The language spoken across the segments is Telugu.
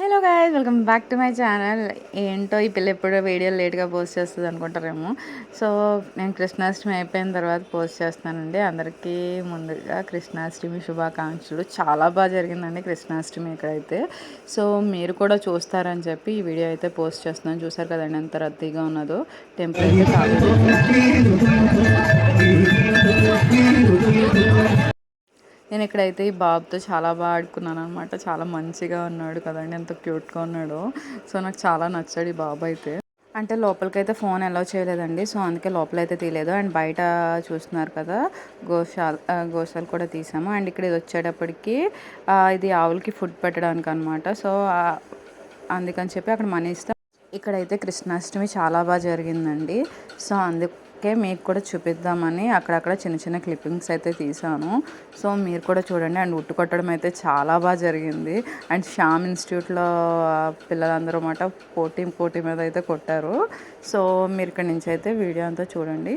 Hello guys welcome back to my channel ఏంటో ఈ పిల్ల ఎప్పుడు వీడియో లేట్గా పోస్ట్ చేస్తుంది అనుకుంటారేమో. సో నేను కృష్ణాష్టమి అయిపోయిన తర్వాత పోస్ట్ చేస్తానండి అందరికీ ముందుగా కృష్ణాష్టమి శుభాకాంక్షలు. చాలా బాగా జరిగిందండి కృష్ణాష్టమి ఇక్కడైతే. సో మీరు కూడా చూస్తారని చెప్పి ఈ వీడియో అయితే పోస్ట్ చేస్తున్నాను. చూసారు కదండి ఎంత రద్దీగా ఉన్నదో. టెంపుల్ అయితే చాలా నేను ఇక్కడైతే ఈ బాబుతో చాలా బాగా ఆడుకున్నాను అనమాట చాలా మంచిగా ఉన్నాడు కదండి ఎంత క్యూట్గా ఉన్నాడో. సో నాకు చాలా నచ్చాడు ఈ బాబు అయితే. అంటే లోపలికైతే ఫోన్ అలౌ చేయలేదండి. సో అందుకే లోపలైతే తీయలేదు. అండ్ బయట చూస్తున్నారు కదా గోశాల గోశాల కూడా తీసాము. అండ్ ఇక్కడ ఇది వచ్చేటప్పటికి ఇది ఆవులకి ఫుడ్ పెట్టడానికి అనమాట సో అందుకని చెప్పి అక్కడ మనీ ఇస్తాం ఇక్కడైతే కృష్ణాష్టమి చాలా బాగా జరిగిందండి. సో అందుకు ఓకే మీకు కూడా చూపిద్దామని అక్కడక్కడ చిన్న చిన్న క్లిప్పింగ్స్ అయితే తీసాను సో మీరు కూడా చూడండి. అండ్ ఉట్టు కొట్టడం అయితే చాలా బాగా జరిగింది. అండ్ శ్యామ్ ఇన్స్టిట్యూట్లో పిల్లలందరూ అన్నమాట పోటీ పోటీ మీద అయితే కొట్టారు. సో మీరు ఇక్కడ నుంచి అయితే వీడియో అంతా చూడండి.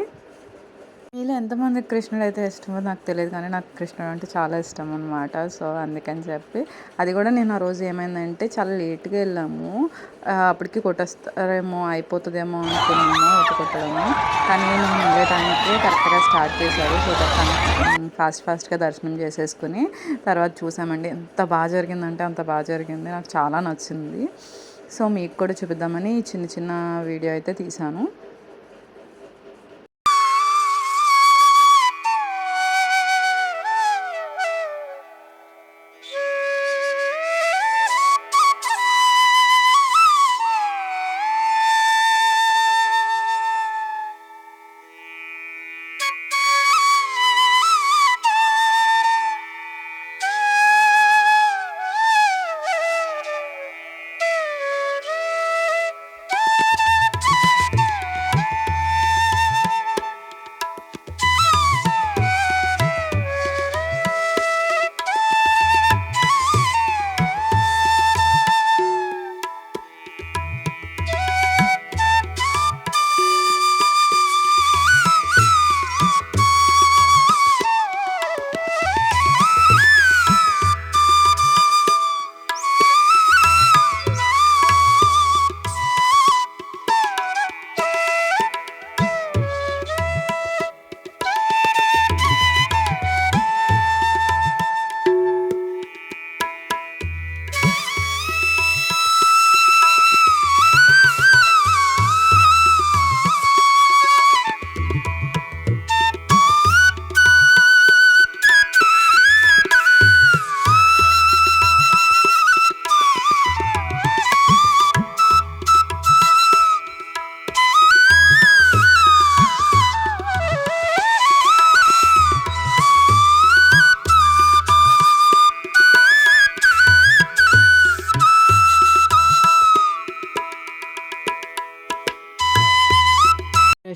మీలో ఎంతమంది కృష్ణుడు అయితే ఇష్టమో నాకు తెలియదు కానీ నాకు కృష్ణుడు అంటే చాలా ఇష్టం అనమాట సో అందుకని చెప్పి అది కూడా నేను ఆ రోజు ఏమైందంటే చాలా లేట్గా వెళ్ళాము. అప్పటికి కొట్టేస్తారేమో అయిపోతుందేమో అనుకున్నాము ఒకటి కొట్టడము. కానీ మేము వెళ్ళే టైంకి కరెక్ట్గా స్టార్ట్ చేశారు. సో ఫాస్ట్ ఫాస్ట్గా దర్శనం చేసేసుకుని తర్వాత చూసామండి ఎంత బాగా జరిగిందంటే అంత బాగా జరిగింది. నాకు చాలా నచ్చింది. సో మీకు కూడా చూపిద్దామని చిన్న చిన్న వీడియో అయితే తీసాను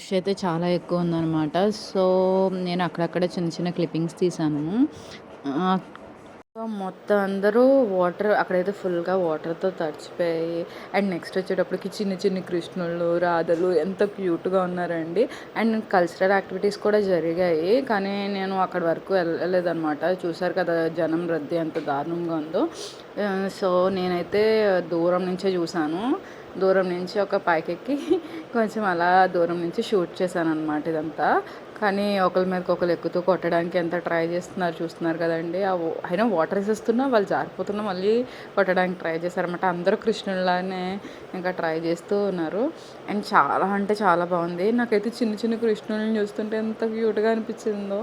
రష్ అయితే చాలా ఎక్కువ ఉందన్నమాట. సో నేను అక్కడక్కడ చిన్న చిన్న క్లిప్పింగ్స్ తీసాను మొత్తం అందరూ వాటర్ అక్కడైతే ఫుల్గా వాటర్తో తడిచిపోయి అండ్ నెక్స్ట్ వచ్చేటప్పటికి చిన్న చిన్న కృష్ణులు రాధలు ఎంత క్యూట్గా ఉన్నారండి. అండ్ కల్చరల్ యాక్టివిటీస్ కూడా జరిగాయి. కానీ నేను అక్కడి వరకు వెళ్ళలేదన్నమాట. చూసారు కదా జనం రద్దీ ఎంత దారుణంగా ఉందో. సో నేనైతే దూరం నుంచే చూశాను. దూరం నుంచి ఒక పైకెక్కి కొంచెం అలా దూరం నుంచి షూట్ చేశాను అనమాట ఇదంతా. కానీ ఒకరి మీదకి ఒకరు ఎక్కుతూ కొట్టడానికి ఎంత ట్రై చేస్తున్నారు చూస్తున్నారు కదండి. అయినా వాటర్ వేసేస్తున్నా వాళ్ళు జారిపోతున్నా మళ్ళీ కొట్టడానికి ట్రై చేశారన్నమాట. అందరూ కృష్ణుల్లానే ఇంకా ట్రై చేస్తూ ఉన్నారు. అండ్ చాలా అంటే చాలా బాగుంది. నాకైతే చిన్న చిన్న కృష్ణుల్ని చూస్తుంటే ఎంత క్యూట్గా అనిపించిందో.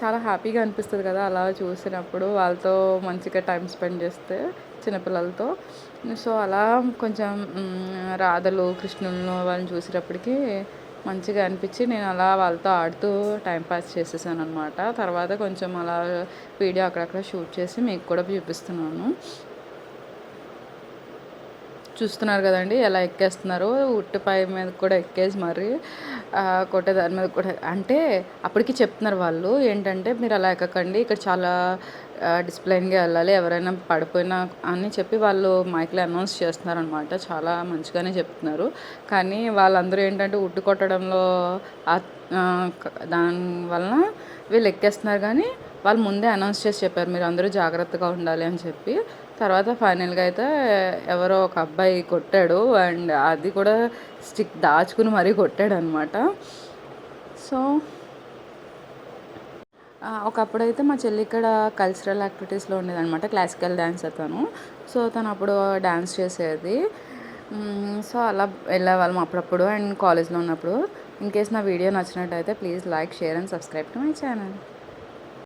చాలా హ్యాపీగా అనిపిస్తుంది కదా అలా చూసినప్పుడు. వాళ్ళతో మంచిగా టైం స్పెండ్ చేస్తే. చిన్నపిల్లలతో. సో అలా కొంచెం రాధలు కృష్ణులను వాళ్ళని చూసేటప్పటికి మంచిగా అనిపించి నేను అలా వాళ్ళతో ఆడుతూ టైంపాస్ చేసేసాను అనమాట తర్వాత కొంచెం అలా వీడియో అక్కడక్కడ షూట్ చేసి మీకు కూడా చూపిస్తున్నాను. చూస్తున్నారు కదండి ఎలా ఎక్కేస్తున్నారు. ఉట్టిపై మీద కూడా ఎక్కేసి మరి కొట్టే దాని మీద కూడా అంటే అప్పటికి చెప్తున్నారు వాళ్ళు ఏంటంటే మీరు అలా ఎక్కకండి ఇక్కడ చాలా డిసిప్లైన్గా వెళ్ళాలి ఎవరైనా పడిపోయినా అని చెప్పి వాళ్ళు మైక్లో అనౌన్స్ చేస్తున్నారు అనమాట చాలా మంచిగానే చెప్తున్నారు. కానీ వాళ్ళందరూ ఏంటంటే ఉట్టు కొట్టడంలో దాని వలన వీళ్ళు ఎక్కేస్తున్నారు కానీ వాళ్ళు ముందే అనౌన్స్ చేసి చెప్పారు మీరు అందరూ జాగ్రత్తగా ఉండాలి అని చెప్పి. తర్వాత ఫైనల్గా అయితే ఎవరో ఒక అబ్బాయి కొట్టాడు అండ్ అది కూడా స్టిక్ దాచుకుని మరీ కొట్టాడు అనమాట సో ఒకప్పుడైతే మా చెల్లి ఇక్కడ కల్చరల్ యాక్టివిటీస్లో ఉండేదన్నమాట క్లాసికల్ డ్యాన్స్ తను సో తను అప్పుడు డ్యాన్స్ చేసేది. సో అలా వెళ్ళేవాళ్ళం అప్పుడప్పుడు అండ్ కాలేజ్లో ఉన్నప్పుడు. ఇన్ కేస్ నా వీడియో నచ్చినట్టయితే please like share and subscribe to my channel